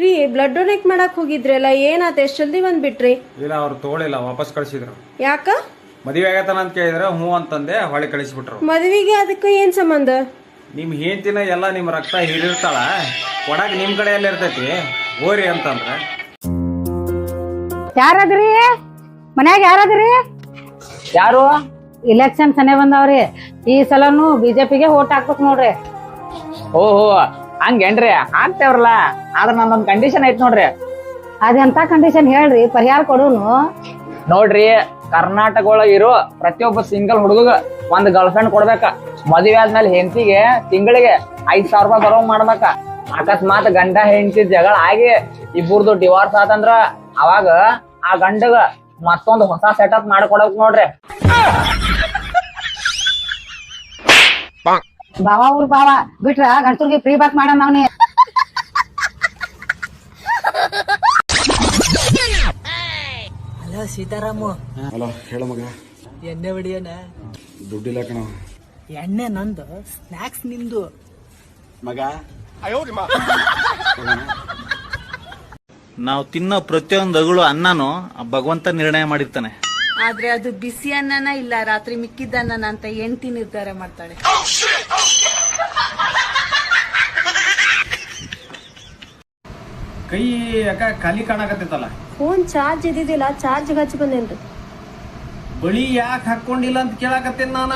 ರೀ blood donate ಮಾಡಕ್ ಹೋಗಿದ್ರಲ್ಲ ಏನಾತ? ಎಷ್ಟು ಜಲ್ದಿ ಬಂದ್ಬಿಟ್ರಿ? ಇಲ್ಲ ಅವ್ರು ತೋಳಿಲ್ಲ ವಾಪಸ್ ಕಳಿಸಿದ್ರು. ಯಾಕ? ಮದ್ವೆ ಆಗತ್ತಾನ ಅಂತ ಕೇಳಿದ್ರೆ ಹ್ಞೂ ಅಂತಂದೆ ಹೊಳೆ ಕಳಿಸ್ಬಿಟ್ರು. ಮದ್ವಿಗೆ ಅದಕ್ಕೆ ಏನ್ ಸಂಬಂಧ? ನಿಮ್ ಹೆಂಡತಿನ ಎಲ್ಲ ನಿಮ್ಮ ರಕ್ತ ಹೀರಿರ್ತಾಳ ಕೊಡಕ್ ನಿಮ್ ಕಡೆಯಲ್ಲಿ ಇರ್ತೈತಿ ಓರಿ ಅಂತಂದ್ರೆ. ಯಾರದ್ರಿ? ಮನ್ಯಾಗ ಯಾರದ್ರಿ? ಯಾರು? ಇಲೆಕ್ಷನ್ ಸನೆ ಬಂದಾವ್ರಿ. ಈ ಸಲನು ಬಿಜೆಪಿಗೆ ಓಟ್ ಹಾಕ್ಬೇಕು ನೋಡ್ರಿ. ಓಹೋ ಹಂಗೇನ್ರಿ ಹಾಕ್ತೇವ್ರಲ್ಲ. ಆದ್ರ ನಂದೊಂದ್ ಕಂಡೀಷನ್ ಐತ್ ನೋಡ್ರಿ. ಅದೆಂತ ಕಂಡೀಷನ್ ಹೇಳ್ರಿ? ಪರಿಹಾರ ಕೊಡೋನು? ನೋಡ್ರಿ ಕರ್ನಾಟಕ ಒಳಗ ಇರೋ ಪ್ರತಿಯೊಬ್ಬ ಸಿಂಗಲ್ ಹುಡುಗ ಒಂದ್ ಗರ್ಲ್ ಫ್ರೆಂಡ್ ಕೊಡ್ಬೇಕ. ಮದುವೆ ಆದ್ಮೇಲೆ ಹೆಂಡತಿಗೆ ತಿಂಗಳಿಗೆ ಐದ್ ಸಾವಿರ ರೂಪಾಯಿ ಬರೋ ಮಾಡ್ಬೇಕ. ಅಕಸ್ಮಾತ್ ಗಂಡ ಹೆಂಡತಿ ಜಗಳ ಆಗಿ ಇಬ್ಬರದು ಡಿವೋರ್ಸ್ ಆತಂದ್ರ ಅವಾಗ ಆ ಗಂಡಗ ಮತ್ತೊಂದು ಹೊಸ ಸೆಟಪ್ ಮಾಡ್ಕೊಡಕ್ ನೋಡ್ರಿ. ಬಾವ ಊರ್ ಬಾವ. ಬಿಟ್ರ ಗಂಟುರ್ಗೆ ಫ್ರೀ ಬಾತ್ ಮಾಡೋಣ ಅವನೇ. ಹಲೋ ಸೀತಾರಾಮು. ಹಲೋ ಹೇಳ ಮಗ. ಎಣ್ಣೆ ಹೊಡಿಯನ ದುಡ್ಡಿಲ್ಲ ಕಣ. ಎಣ್ಣೆ ನಂದು ಸ್ನಾಕ್ಸ್ ನಿಮ್ದು ಮಗ. ನಾವು ತಿನ್ನೋ ಪ್ರತಿಯೊಂದು ಅಗಳು ಅನ್ನನೂ ಭಗವಂತ ನಿರ್ಣಯ ಮಾಡಿರ್ತಾನೆ. ಆದ್ರೆ ಅದು ಬಿಸಿ ಅನ್ನನ ಇಲ್ಲ ರಾತ್ರಿ ಮಿಕ್ಕಿದ್ದ ಅನ್ನನ ಅಂತ ಹೆಂಡತಿ ನಿರ್ಧಾರ ಮಾಡ್ತಾಳೆ. ಕೈ ಯಾಕ ಖಾಲಿ ಕಾಣಕತ್ತೈತಲ್ಲ? ಫೋನ್ ಚಾರ್ಜ್ ಇದ್ದಿದ್ದಿಲ್ಲ ಚಾರ್ಜ್ ಹಚ್ಚಿ ಬಂದೇನ್ರಿ ಬಳಿ ಯಾಕೆ ಹಾಕೊಂಡಿಲ್ಲ ಅಂತ ಕೇಳಾಕತ್ತೇನ್ ನಾನ?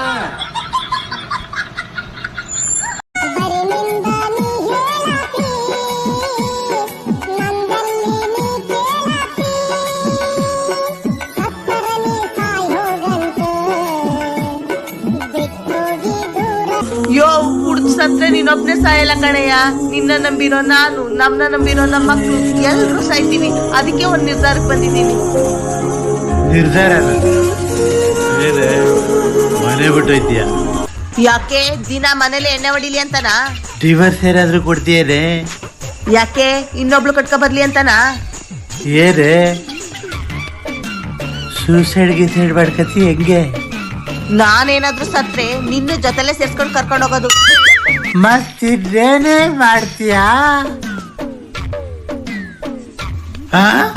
ನೀನೊಬ್ನೇ ಸಾಯಲ್ಲ ಕಣಯ್ಯ. ನಿನ್ನ ನಂಬಿರೋ ನಾನು ನಮ್ಮನ್ನ ನಂಬಿರೋ ನಮ್ಮ ಮಕ್ಕಳು ಎಲ್ರೂ ಸಾಯ್ತೀವಿ. ಅದಕ್ಕೆ ಒಂದ್ ನಿರ್ಧಾರಕ್ಕೆ ಬಂದಿದ್ದೀನಿ. ನಿರ್ಧಾರ ಮನೆ ಬಿಟ್ಟೋಯ್ತೀಯ ಯಾಕೆ? ದಿನ ಮನೇಲಿ ಎಣ್ಣೆ ಹೊಡಿಲಿ ಅಂತನಾ? ಡಿವರ್ಸ್ ಏನಾದ್ರೂ ಕೊಡ್ತೀಯೇ ಯಾಕೆ? ಇನ್ನೊಬ್ಳು ಕಟ್ಕೊ ಬರ್ಲಿ ಅಂತನಾ? ಏರೇ ಸೂಸೈಡ್ ಗೀಸೈಡ್ ಮಾಡ್ಕತಿ ಹೆಂಗೆ? ನಾನೇನಾದ್ರೂ ಸತ್ರೆ ನಿನ್ನ ಜೊತೆಲೆ ಸೇರ್ಸ್ಕೊಂಡು ಕರ್ಕೊಂಡು ಹೋಗೋದು. ಮತ್ತಿನ್ನೇನೇ ಮಾಡ್ತೀಯಾ? ಆ?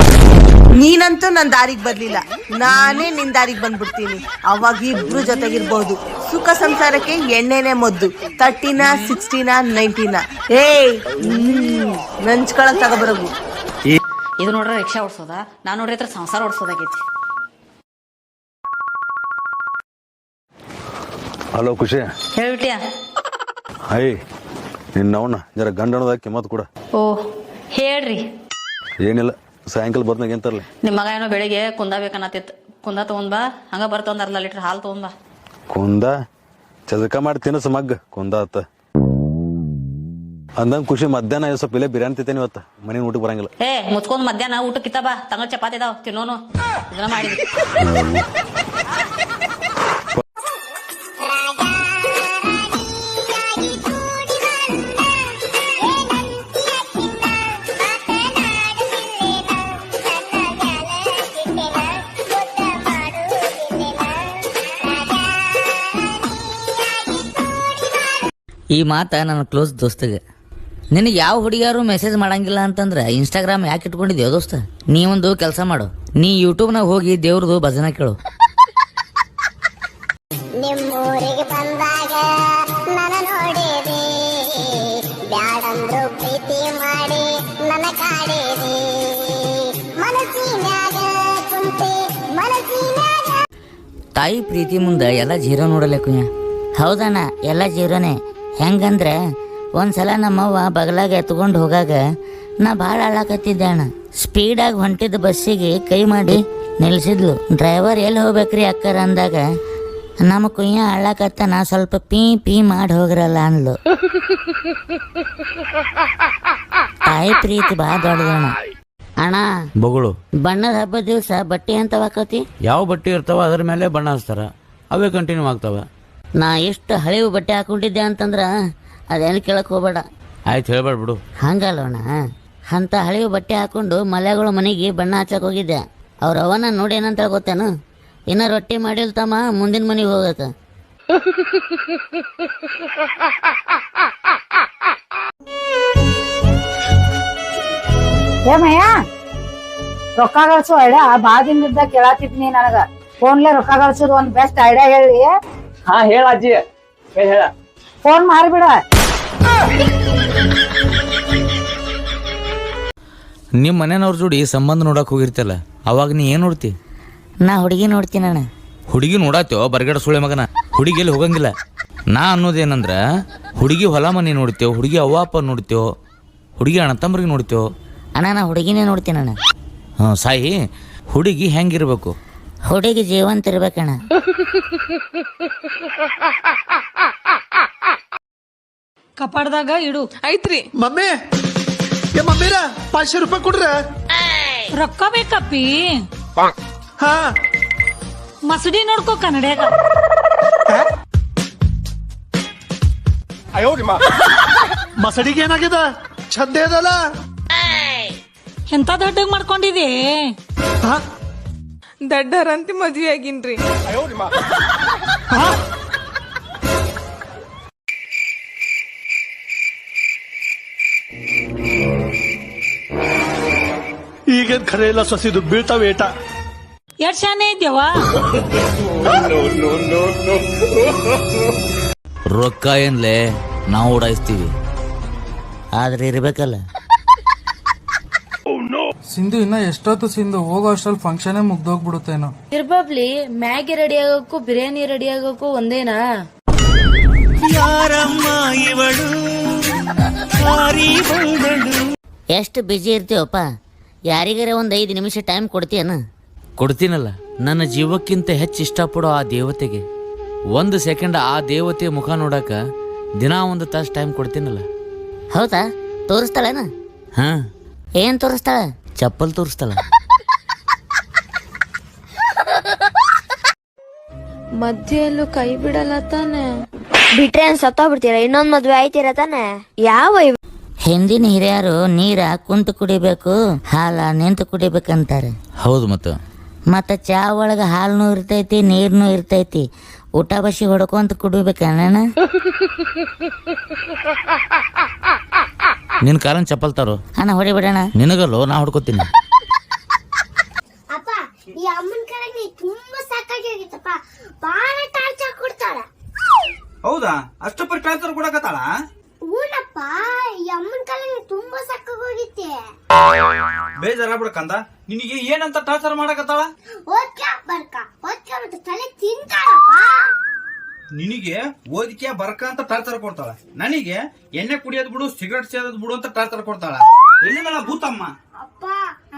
ನೀನಂತೂ ನನ್ ದಾರಿಗ್ ಬರ್ಲಿಲ್ಲ. ನಾನೇ ನಿನ್ ದಾರಿಗ್ ಬಂದ್ಬಿಡ್ತೀನಿ. ಅವಾಗ ಇಬ್ರು ಜೊತೆಗಿರ್ಬೋದು. ಸುಖ ಸಂಸಾರಕ್ಕೆ ಎಣ್ಣೆನೆ ಮದ್ದು. ತರ್ಟಿನ ಸಿಕ್ಸ್ಟಿನ ನೈಂಟಿನ ಏಯ್ ನಂಚ್ಕೊಳಕ್ ತಗೋಬರೋಗು. ಇದು ನೋಡ್ರೆ ರಿಕ್ಷಾ ಓಡಿಸೋದ? ನಾನು ನೋಡ್ರಿ ಹತ್ರ ಸಂಸಾರ ಓಡಿಸೋದಾಗೈತಿ. ಹಲೋ ಖುಷಿ. ಹೇಳ್ಬಿಟ್ಯಾ? ಹೈ ನಿನ್ನವನ ಜರ ಗಂಡಣದಾಗ ಕಿಮ್ಮತ್ ಕೂಡ. ಓ ಹೇಳ್ರಿ. ಏನಿಲ್ಲ ಸಾಯಂಕಾಲ ಬರ್ನಾಗ ಏನ್ ತರ್ಲಿ? ನಿಮ್ಮ ಮಗ ಏನೋ ಬೆಳಿಗ್ಗೆ ಕುಂದ ಬೇಕನ್ನತ್ತಿತ್ತು. ಕುಂದ ತಗೊಂಡ್ ಬಾ ಹಂಗ ಬರ್ತ ಒಂದ್ ಅರ್ಧ ಲೀಟರ್ ಹಾಲು ತಗೊಂಡ್ ಬಾ. ಕುಂದ? ಚದಕ ಮಾಡಿ ತಿನ್ನಸ ಮಗ್ಗ ಕುಂದ ಆತ. ಅಂದಂಗ ಖುಷಿ ಮಧ್ಯಾಹ್ನ ಸ್ವಲ್ಪ ಇಲ್ಲೇ ಬಿರಿಯಾನಿ ತಿಂತೇನೆ ಇವತ್ತ. ಮನೆ ಊಟಕ್ಕೆ ಬರಂಗಿಲ್ಲ. ಏ ಮುಚ್ಕೊಂಡ್ ಮಧ್ಯಾಹ್ನ ಊಟಕ್ಕಿತ್ತ ಬಾ ತಂಗ ಚಪಾತಿ ಇದಾವ ತಿನ್ನೋನು. ಇದನ್ನ ಮಾಡಿದ್ವಿ ಈ ಮಾತ ನನ್ನ ಕ್ಲೋಸ್ ದೋಸ್ತಗೆ. ನಿನಗೆ ಯಾವ ಹುಡುಗಿಯಾರು ಮೆಸೇಜ್ ಮಾಡಂಗಿಲ್ಲ ಅಂತಂದ್ರೆ ಇನ್ಸ್ಟಾಗ್ರಾಮ್ ಯಾಕೆ ಇಟ್ಕೊಂಡಿದ್ಯೋ ದೋಸ್ತ? ನೀ ಒಂದು ಕೆಲಸ ಮಾಡು. ನೀ ಯೂಟ್ಯೂಬ್ನಾಗ ಹೋಗಿ ದೇವ್ರದು ಭಜನೆ ಕೇಳು. ನಿಮ್ಮೂರಿಗೆ ಬಂದಾಗ ನನ್ನ ನೋಡಿದೆ ಬ್ಯಾಡಂದ್ರು ಪ್ರೀತಿ ಮಾಡಿ ನನ್ನ ಕುಂತಿ ಮನಸ್ಸಿನ್ಯಾಗ ತಾಯಿ ಪ್ರೀತಿ ಮುಂದೆ ಎಲ್ಲ ಜೀರೋ ನೋಡಲೇ ಕುಯ್ಯ ಹೌದಣ್ಣ ಎಲ್ಲ ಜೀರೋನೇ. ಹೆಂಗಂದ್ರೆ ಒಂದ್ಸಲ ನಮ್ಮವ್ವ ಬಗಲಾಗ ಎತ್ಕೊಂಡು ಹೋಗಾಗ ನಾ ಭಾಳ ಅಳಾಕತ್ತಿದ್ದೆ ಅಣ್ಣ. ಸ್ಪೀಡಾಗಿ ಹೊಂಟಿದ್ದ ಬಸ್ಸಿಗೆ ಕೈ ಮಾಡಿ ನಿಲ್ಸಿದ್ಲು. ಡ್ರೈವರ್ ಎಲ್ಲಿ ಹೋಗ್ಬೇಕ್ರಿ ಅಕ್ಕರ ಅಂದಾಗ ನಮ್ಮ ಕುಯ್ಯ ಅಳ್ಳಾಕತ್ತ ನಾ ಸ್ವಲ್ಪ ಪೀ ಪೀ ಮಾಡಿ ಹೋಗ್ರಲ್ಲ ಅನ್ಲು ತಾಯಿ ಪ್ರೀತಿ ಬಾ ದೊಡ್ಡದಣ್ಣ ಅಣ್ಣ. ಬಗಳು. ಬಣ್ಣದ ಹಬ್ಬದ ದಿವಸ ಬಟ್ಟೆ ಅಂತ ಹಾಕತಿ? ಯಾವ ಬಟ್ಟೆ ಇರ್ತಾವ ಅದ್ರ ಮೇಲೆ ಬಣ್ಣ ಹಚ್ತಾರ. ಅವೇ ಕಂಟಿನ್ಯೂ ಆಗ್ತಾವ. ನಾ ಎಷ್ಟು ಹಳೆವು ಬಟ್ಟೆ ಹಾಕೊಂಡಿದ್ದೆ ಅಂತಂದ್ರ ಅದೇನು ಕೇಳಕ್ ಹೋಗ್ಬೇಡ. ಆಯ್ತು ಹೇಳ್ಬೇಡ ಬಿಡು. ಹಂಗಲ್ಲೋಣ ಅಂತ ಹಳೆವು ಬಟ್ಟೆ ಹಾಕೊಂಡು ಮಲೆಗಳ ಮನೆಗೆ ಬಣ್ಣ ಹಚ್ಚಕ್ ಹೋಗಿದ್ದೆ. ಅವ್ರ ಅವನ ನೋಡಿ ಏನಂತ ಗೊತ್ತೇನು? ಇನ್ನ ರೊಟ್ಟಿ ಮಾಡಿಲ್ ತಮ್ಮ ಮುಂದಿನ ಮನೆಗೆ ಹೋಗತ್ತ. ಏಮಯ್ಯ ರೊಕ್ಕ ಕಳ್ಸೋ ಐಡಿಯಾ ಬಾದಿಂದ ಕೇಳಾತಿದ್ನಿ ನನಗ. ಫೋನ್ಲೆ ರೊಕ್ಕ ಗಳಿಸೋದು ಒಂದ್ ಬೆಸ್ಟ್ ಐಡಿಯಾ ಹೇಳಿ. ಹಾ ಹೇಳ ಅಜ್ಜಿ. ಹೇಳ ಹೇಳ. ಫೋನ್ ಮಾರಿಬಿಡ ನಿಮ್ಮ ಮನೆಯವ್ರ ಜೋಡಿ ಸಂಬಂಧ ನೋಡಕ್ ಹೋಗಿರ್ತಲ್ಲ ಅವಾಗ ನೀ ಏನ್ ನೋಡ್ತಿ? ನಾ ಹುಡುಗಿ ನೋಡ್ತೀನಿ ಅಣ್ಣ. ಹುಡುಗಿ ನೋಡಾತ್ಯೋ ಬರ್ಗಡ ಸುಳೆ ಮಗನ? ಹುಡುಗಿ ಎಲ್ಲಿ ಹೋಗಂಗಿಲ್ಲ. ನಾ ಅನ್ನೋದೇನಂದ್ರ ಹುಡುಗಿ ಹೊಲ ಮನೆ ನೋಡ್ತೇವೆ ಹುಡುಗಿ ಅವ್ವ ಅಪ್ಪ ನೋಡ್ತೇವೆ ಹುಡುಗಿ ಅಣ್ಣ ತಮ್ಮರಿಗೆ ನೋಡ್ತೇವೆ ಅಣ್ಣ ನಾ ಹುಡುಗಿನೇ ನೋಡ್ತೀನಿ ಅಣ್ಣ. ಹ್ಞೂ ಸಾಯಿ ಹುಡುಗಿ ಹೆಂಗಿರ್ಬೇಕು? ಹುಡುಗಿ ಜೀವಂತ ಇರ್ಬೇಕಣ್ಣ. ಕಪಾಡ್ದಾಗ ಇಡು. ಐತ್ರಿ ಮಮ್ಮಿ ಏ ಮಮ್ಮಿರ ಪಾಚಶೆ ರೂಪಾಯಿ ಕೊಡ್ರ? ರೊಕ್ಕ ಬೇಕಪ್ಪಿ. ಹಾ. ಮಸಡಿ ನೋಡ್ಕೋ ಕನ್ನಡಿಯಾಗ. ಮಸಡಿಗೆ ಏನಾಗಿದ? ಚಂದ ಎಂತ ದೊಡ್ಡ ಮಾಡ್ಕೊಂಡಿದಿ ದಡ್ಡರಂತಿ ಮದ್ವೆ ಆಗಿನ್ರಿ. ಈಗೇನ್ ಖರೆ ಇಲ್ಲ ಸಸಿದು ಬೀಳ್ತಾವ ಏಟ. ಎಷ್ಟ್ ಶಾನೆ ಇದ್ಯವ ರೊಕ್ಕ ಏನ್ಲೆ ನಾವು ಓಡಾಯಿಸ್ತೀವಿ ಆದ್ರೆ ಇರ್ಬೇಕಲ್ಲ. ಸಿಂಧು ಇನ್ನ ಎಷ್ಟೊತ್ತು ಸಿಂಧು? ಹೋಗೋ ಅಷ್ಟ್ರಲ್ಲಿ ಫಂಕ್ಷನ್ ಮುಗ್ದೋಗ್ಬಿಡುತ್ತೇನೋ. ಇರ್ಬಬ್ಲಿ ಮ್ಯಾಗಿ ರೆಡಿ ಆಗೋಕ್ಕೂ ಬಿರಿಯಾನಿ ರೆಡಿ ಆಗೋಕ್ಕೂ ಒಂದೇನಾ? ಎಷ್ಟು ಬಿಜಿ ಇರ್ತೀವಪ್ಪ? ಯಾರಿಗಾರ ಒಂದು ಐದು ನಿಮಿಷ ಟೈಮ್ ಕೊಡ್ತೀಯನ? ಕೊಡ್ತೀನಲ್ಲ. ನನ್ನ ಜೀವಕ್ಕಿಂತ ಹೆಚ್ಚು ಇಷ್ಟಪಡೋ ಆ ದೇವತೆಗೆ. ಒಂದು ಸೆಕೆಂಡ್ ಆ ದೇವತೆಯ ಮುಖ ನೋಡಕ ದಿನ ಒಂದು ತಾಸು ಟೈಮ್ ಕೊಡ್ತೀನಲ್ಲ. ಹೌದಾ? ತೋರಿಸ್ತಾಳೇನ? ಹಾ. ಏನ್ ತೋರಿಸ್ತಾಳ? ಚಪ್ಪಲ್ ತೋರಿಸ್ತಲ್ಲ ಮಧ್ಯೆಯಲ್ಲೂ ಕೈ ಬಿಡಲ್ಲ ತಾನೆ. ಬಿಟ್ರೆ ಸತ್ತೋಗ್ಬಿಡ್ತೀರ? ಇನ್ನೊಂದ್ ಮದ್ವೆ ಆಯ್ತೀರ ತಾನೆ? ಯಾವ ಇವ್- ಹಿಂದಿನ ಹಿರಿಯರು ನೀರ ಕುಂತು ಕುಡಿಬೇಕು ಹಾಲ ನಿಂತು ಕುಡಿಬೇಕಂತಾರೆ. ಹೌದು ಮತ್ತು. ಮತ್ತ ಚಾ ಒಳಗ ಹಾಲ್ನು ಇರ್ತೈತಿ ನೀರ್ನು ಇರ್ತೈತಿ. ಊಟ ಬಸಿ ಹೊಡ್ಕೊಂತ ಕುಡಿಬೇಕಣ್ಣ ನಿನ್ನ ಕಾಲನ್ ಚಪ್ಪಲ್ ತಾರೋ. ಅಣ್ಣ ಹೊಡಿಬಿಡಣ ನಿನಗಲ್ಲೋ ನಾ ಹೊಡ್ಕೋತೀನಿ. ಅಪ್ಪ ಈ ಅಮ್ಮನ ಕಾಲಿಗೆ ನೀ ತುಂಬಾ ಸಾಕಾಗಿ ಹೋಗಿತ್ತಪ್ಪ. ಬಾಳ ಟಾರ್ಚರ್ ಕೊಡ್ತಾಳ. ಹೌದಾ? ಅಷ್ಟಪರಿ ಟಾರ್ಚರ್ ಕೊಡಕತ್ತಾಳ? ಊನಪ್ಪ ಈ ಅಮ್ಮನ ಕಾಲಿಗೆ ತುಂಬಾ ಸಾಕಾಗಿ ಹೋಗಿತ್ತೆ. ಬೇಜಾರ ಬಿಡಕಂದ ನಿನಗೆ ಏನಂತ ಟಾರ್ಚರ್ ಮಾಡಕತ್ತಾಳ? ಓದ್ಕ ಬರ್ಕ ಓದ್ಕ ಮತ್ತೆ ತಲೆ ತಿಂತಾಳಪ್ಪ. ನಿನಗೆ ಓದಿಕೆ ಬರಕ ಅಂತ ಟಾರ್ಚರ್ ಕೊಡ್ತಾಳ. ನನಗೆ ಎಣ್ಣೆ ಕುಡಿಯೋದ್ ಬಿಡು ಸಿಗರೆಟ್ ಸೇದೋದ್ ಬಿಡು ಅಂತ ಟಾರ್ಚರ್ ಕೊಡ್ತಾಳ. ಎಲ್ಲಿಂದಲ್ಲ ಭೂತಮ್ಮ. ಅಪ್ಪ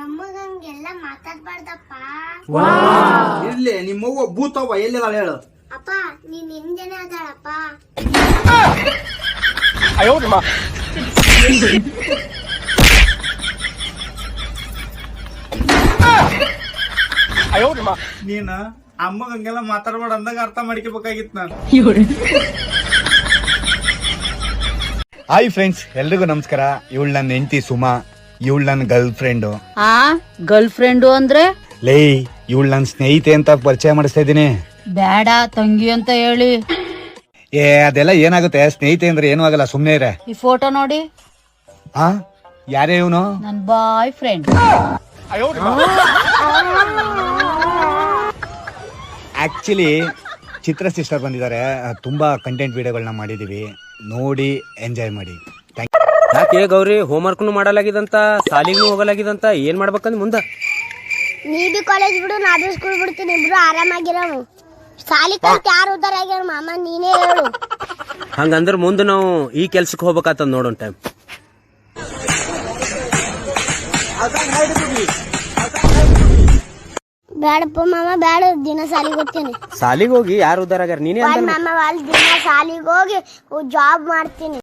ಅಮ್ಮಗಂಗೆಲ್ಲ ಮಾತಾಡ್ಬಾರ್ದಪ್ಪ. ಇರ್ಲಿ ನಿಮ್ಮವ್ವ ಭೂತವ್ವ ಎಲ್ಲಿದಾಳ ಹೇಳು. ಅಪ್ಪ ನೀನ್ ಹಿಂದೆನೆ ಅದಾಳಪ್ಪ ನೀನ ಅಮ್ಮಗ ಹಂಗೆಲ್ಲ ಮಾತಾಡ್ಬೇಡ ಅಂದಾಗ ಅರ್ಥ ಮಾಡ್ಕೋಬೇಕಾಗಿತ್ತು ನಾನು. ಹಾಯ್ ಫ್ರೆಂಡ್ಸ್ ಎಲ್ರಿಗೂ ನಮಸ್ಕಾರ. ಇವಳು ನನ್ನ ಹೆಂಡತಿ ಸುಮಾ. ಇವಳು ನನ್ನ ಗರ್ಲ್ ಫ್ರೆಂಡು ಆ ಗರ್ಲ್ ಫ್ರೆಂಡು ಅಂದ್ರೆ? ಲೇ ಇವಳು ನನ್ನ ಸ್ನೇಹಿತೆ ಅಂತ ಪರಿಚಯ ಮಾಡಿಸ್ತಾ ಇದ್ದೀನಿ. ಬೇಡ ತಂಗಿ ಅಂತ ಹೇಳಿ. ಏ ಅದೆಲ್ಲ ಏನಾಗುತ್ತೆ? ಸ್ನೇಹಿತೆ ಅಂದ್ರೆ ಏನೂ ಆಗಲ್ಲ ಸುಮ್ಮನೆ ಇರ. ಈ ಫೋಟೋ ನೋಡಿ. ಹಾ ಯಾರೇ ಇವನು? ನನ್ನ boy friend. Actually Chitra sister ಬಂದಿದ್ದಾರೆ. ತುಂಬ ಕಂಟೆಂಟ್ ವಿಡಿಯೋಗಳನ್ನ ಮಾಡಿದ್ದೀವಿ ನೋಡಿ ಎಂಜಾಯ್ ಮಾಡಿ. ಯಾಕೆ ಗೌರಿ? ಹೋಮ್ವರ್ಕ್ನು ಮಾಡಲಾಗಿದಂತ ಸಾಲಿಗೂ ಹೋಗಲಾಗಿದಂತ ಏನ್ ಮಾಡ್ಬೇಕಂದ್ ಮುಂದ? ನೀ ಬಿ ಕಾಲೇಜ್ ಬಿಡು ನಾ ಬಿ ಸ್ಕೂಲ್ ಬಿಡ್ತೀನಿ ಇಬ್ರು ಆರಾಮಾಗಿರೋ ಸಾಲಿ ಕಲ್ತ್ ಯಾರು ಉದ್ದಾರ ಆಗ್ಯಾರ ಮಾಮ ನೀನೇ ಹೇಳು. ಹಂಗಂದ್ರ ಮುಂದೆ ನಾವು ಈ ಕೆಲ್ಸಕ್ಕೆ ಹೋಗ್ಬೇಕಾತಂದ್ ನೋಡೋಣ ಟೈಮ್ ಬೇಡಪ್ಪ ಮಾಮ ಬೇಡ ದಿನ ಸಾಲಿಗೆ ಹೋಗ್ತೀನಿ. ಸಾಲಿಗೆ ಹೋಗಿ ಯಾರು ಉದ್ದಾರ ಆಗ್ಯಾರ? ನೀನೇ ಮಾಮ ಅಲ್ಲಿ ದಿನ ಸಾಲಿಗೆ ಹೋಗಿ ಜಾಬ್ ಮಾಡ್ತೀನಿ.